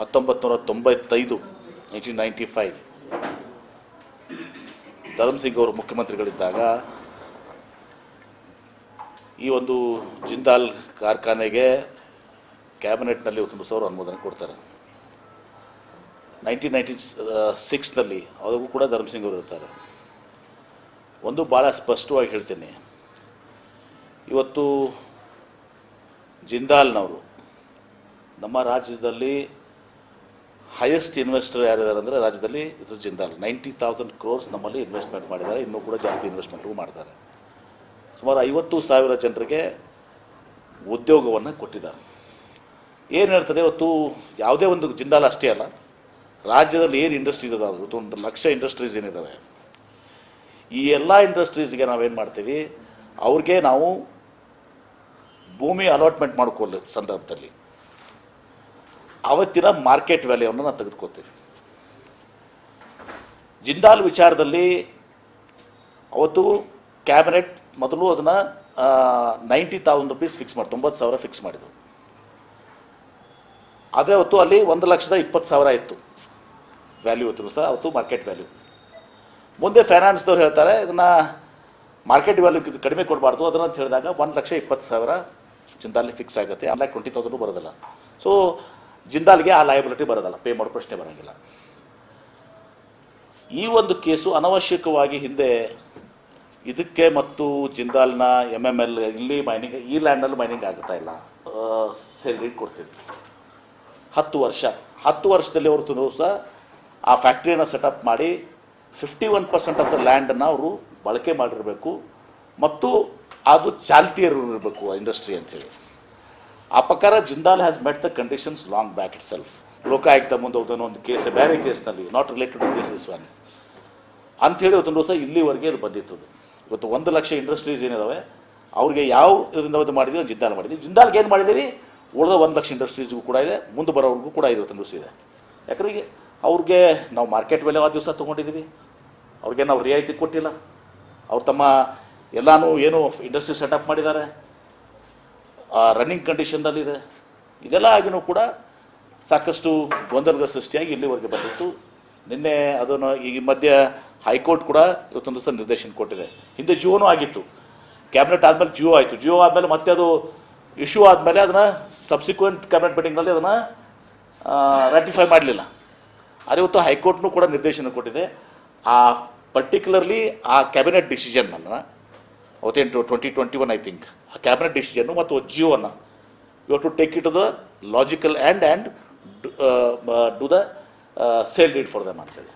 ಹತ್ತೊಂಬತ್ತು ನೂರ ತೊಂಬತ್ತೈದು nineteen ninety five Dharm Singh ಅವರು ಮುಖ್ಯಮಂತ್ರಿಗಳಿದ್ದಾಗ ಈ ಒಂದು ಜಿಂದಾಲ್ ಕಾರ್ಖಾನೆಗೆ ಕ್ಯಾಬಿನೆಟ್ನಲ್ಲಿ ಒಂದು ಸಾವಿರ ಅನುಮೋದನೆ ಕೊಡ್ತಾರೆ. ನೈನ್ಟೀನ್ ನೈಂಟಿ ಸಿಕ್ಸ್ನಲ್ಲಿ ಅವ್ರಿಗೂ ಕೂಡ ಧರ್ಮಸಿಂಗ್ ಅವರು ಇರ್ತಾರೆ. ಒಂದು ಭಾಳ ಸ್ಪಷ್ಟವಾಗಿ ಹೇಳ್ತೀನಿ. ಇವತ್ತು ಜಿಂದಾಲ್ನವರು ನಮ್ಮ ರಾಜ್ಯದಲ್ಲಿ ಹೈಯೆಸ್ಟ್ ಇನ್ವೆಸ್ಟರ್ ಯಾರಿದ್ದಾರೆ ಅಂದರೆ ರಾಜ್ಯದಲ್ಲಿ ಇದು ಜಿಂದಾಲ್. ನೈಂಟಿ ತೌಸಂಡ್ ಕ್ರೋರ್ಸ್ ನಮ್ಮಲ್ಲಿ ಇನ್ವೆಸ್ಟ್ಮೆಂಟ್ ಮಾಡಿದ್ದಾರೆ. ಇನ್ನೂ ಕೂಡ ಜಾಸ್ತಿ ಇನ್ವೆಸ್ಟ್ಮೆಂಟು ಮಾಡ್ತಾರೆ. ಸುಮಾರು ಐವತ್ತು ಸಾವಿರ ಜನರಿಗೆ ಉದ್ಯೋಗವನ್ನು ಕೊಟ್ಟಿದ್ದಾರೆ. ಏನು ಹೇಳ್ತದೆ ಇವತ್ತು ಯಾವುದೇ ಒಂದು ಜಿಂದಾಲ್ ಅಷ್ಟೇ ಅಲ್ಲ, ರಾಜ್ಯದಲ್ಲಿ ಏನು ಇಂಡಸ್ಟ್ರೀಸ್ ಅದಾವೆ ಇವತ್ತು ಒಂದು ಲಕ್ಷ ಇಂಡಸ್ಟ್ರೀಸ್ ಏನಿದ್ದಾವೆ ಈ ಎಲ್ಲ ಇಂಡಸ್ಟ್ರೀಸ್ಗೆ ನಾವೇನು ಮಾಡ್ತೀವಿ, ಅವ್ರಿಗೆ ನಾವು ಭೂಮಿ ಅಲಾಟ್ಮೆಂಟ್ ಮಾಡಿಕೊಳ್ಳೋ ಸಂದರ್ಭದಲ್ಲಿ. ಅವತ್ತಿನ ಮಾರ್ಕೆಟ್ ವ್ಯಾಲ್ಯೂವನ್ನು ನಾವು ತೆಗೆದುಕೊಳ್ತೀವಿ ಜಿಂದಾಲ್ ವಿಚಾರದಲ್ಲಿ ಅವತ್ತು ಕ್ಯಾಬಿನೆಟ್ ಮೊದಲು ಅದನ್ನು ನೈಂಟಿ ತೌಸಂಡ್ ರುಪೀಸ್ ಫಿಕ್ಸ್ ಮಾಡಿ ತೊಂಬತ್ತು ಸಾವಿರ ಫಿಕ್ಸ್ ಮಾಡಿದರು. ಅದೇ ಅವತ್ತು ಅಲ್ಲಿ ಒಂದು ಲಕ್ಷದ ಇಪ್ಪತ್ತು ಸಾವಿರ ಇತ್ತು. ವ್ಯಾಲ್ಯೂ ಇತ್ತು ಸಹ, ಅವತ್ತು ಮಾರ್ಕೆಟ್ ವ್ಯಾಲ್ಯೂ. ಮುಂದೆ ಫೈನಾನ್ಸ್ದವ್ರು ಹೇಳ್ತಾರೆ, ಇದನ್ನು ಮಾರ್ಕೆಟ್ ವ್ಯಾಲ್ಯೂ ಕಡಿಮೆ ಕೊಡಬಾರ್ದು, ಅದನ್ನು ಅಂತ ಹೇಳಿದಾಗ ಒಂದು ಲಕ್ಷ ಇಪ್ಪತ್ತು ಸಾವಿರ ಜಿಂದಾಲ್ ಫಿಕ್ಸ್ ಆಗುತ್ತೆ. ಲ್ಯಾಕ್ ಟ್ವೆಂಟಿ ತೌಸಂಡು ಬರೋದಿಲ್ಲ. ಸೊ ಜಿಂದಾಲ್ಗೆ ಆ ಲಯಬಿಲಿಟಿ ಬರೋದಲ್ಲ ಪೇ ಮಾಡೋ ಪ್ರಶ್ನೆ ಬರೋಂಗಿಲ್ಲ. ಈ ಒಂದು ಕೇಸು ಅನವಶ್ಯಕವಾಗಿ ಹಿಂದೆ ಇದಕ್ಕೆ ಮತ್ತು ಜಿಂದಾಲ್ನ ಎಂ ಎಂ ಎಲ್ ಇಲ್ಲಿ ಮೈನಿಂಗ್ ಈ ಲ್ಯಾಂಡಲ್ಲಿ ಮೈನಿಂಗ್ ಆಗುತ್ತಾ ಇಲ್ಲ? ಸೆಲ್ರಿ ಕೊಡ್ತಿದ್ವಿ ಹತ್ತು ವರ್ಷ, ಹತ್ತು ವರ್ಷದಲ್ಲಿ ಅವರು ದಿವಸ ಆ ಫ್ಯಾಕ್ಟ್ರಿಯನ್ನು ಸೆಟಪ್ ಮಾಡಿ fifty one percent of the ಲ್ಯಾಂಡನ್ನು ಅವರು ಬಳಕೆ ಮಾಡಿರಬೇಕು ಮತ್ತು ಅದು ಚಾಲ್ತಿಯಲ್ಲಿರಬೇಕು ಇಂಡಸ್ಟ್ರಿ ಅಂತೇಳಿ. ಆ ಪ್ರಕಾರ Jindal has met the conditions long back itself Lokayukta ಮುಂದೆ ಅದನ್ನು ಒಂದು ಕೇಸ್ ಬೇರೆ ಕೇಸ್ನಲ್ಲಿ not related to is one ಅಂಥೇಳಿ ಒಂದು ದಿವಸ ಇಲ್ಲಿವರೆಗೆ ಅದು ಬಂದಿತ್ತು. ಇವತ್ತು ಒಂದು ಲಕ್ಷ ಇಂಡಸ್ಟ್ರೀಸ್ ಏನಿದಾವೆ, ಅವ್ರಿಗೆ ಯಾವ ಇದರಿಂದ ಒಂದು ಮಾಡಿದ್ದೀವಿ ಜಿಂದಾಲ್ ಮಾಡಿದ್ದೀವಿ ಜಿಂದಾಲ್ಗೆ ಏನು ಮಾಡಿದ್ದೀವಿ ಉಳಿದ ಒಂದು ಲಕ್ಷ ಇಂಡಸ್ಟ್ರೀಸ್ಗೂ ಕೂಡ ಇದೆ, ಮುಂದೆ ಬರೋವ್ರಿಗೂ ಕೂಡ ಇವತ್ತೊಂದು ದಿವಸ ಇದೆ. ಯಾಕಂದ್ರೆ ಅವ್ರಿಗೆ ನಾವು ಮಾರ್ಕೆಟ್ ಬೆಲೆ ಆ ದಿವಸ ತೊಗೊಂಡಿದ್ದೀವಿ. ಅವ್ರಿಗೆ ನಾವು ರಿಯಾಯಿತಿ ಕೊಟ್ಟಿಲ್ಲ. ಅವ್ರು ತಮ್ಮ ಎಲ್ಲಾನು ಏನು ಇಂಡಸ್ಟ್ರಿ ಸೆಟಪ್ ಮಾಡಿದ್ದಾರೆ. ರನ್ನಿಂಗ್ ಕಂಡೀಷನ್ದಲ್ಲಿದೆ ಇದೆಲ್ಲ ಆಗಿನೂ ಕೂಡ ಸಾಕಷ್ಟು ಗೊಂದಲದ ಸೃಷ್ಟಿಯಾಗಿ ಇಲ್ಲಿವರೆಗೆ ಬಂದಿತ್ತು. ನಿನ್ನೆ ಅದನ್ನು ಈ ಮಧ್ಯೆ ಹೈಕೋರ್ಟ್ ಕೂಡ ಇವತ್ತೊಂದು ದಿವಸ ನಿರ್ದೇಶನ ಕೊಟ್ಟಿದೆ. ಹಿಂದೆ ಜಿಯೋನೂ ಆಗಿತ್ತು. ಕ್ಯಾಬಿನೆಟ್ ಆದಮೇಲೆ ಜಿಯೋ ಆಯಿತು. ಜಿಯೋ ಆದಮೇಲೆ ಮತ್ತೆ ಅದು ಇಶ್ಯೂ ಆದಮೇಲೆ ಅದನ್ನು ಸಬ್ಸಿಕ್ವೆಂಟ್ ಕ್ಯಾಬಿನೆಟ್ ಮೀಟಿಂಗ್ನಲ್ಲಿ ಅದನ್ನು ರ್ಯಾಟಿಫೈ ಮಾಡಲಿಲ್ಲ. ಆದರೆ ಇವತ್ತು ಹೈಕೋರ್ಟ್ನು ಕೂಡ ನಿರ್ದೇಶನ ಕೊಟ್ಟಿದೆ. ಆ ಪರ್ಟಿಕ್ಯುಲರ್ಲಿ ಆ ಕ್ಯಾಬಿನೆಟ್ ಡಿಸಿಷನ್ನನ್ನು ಅವತ್ತೇನು twenty twenty one I think ಆ ಕ್ಯಾಬಿನೆಟ್ ಡಿಸಿಷನ್ನು ಮತ್ತು ಜಿಯೋವನ್ನು you to take it the logical and and do the sale deed for them ಅಂತೇಳಿ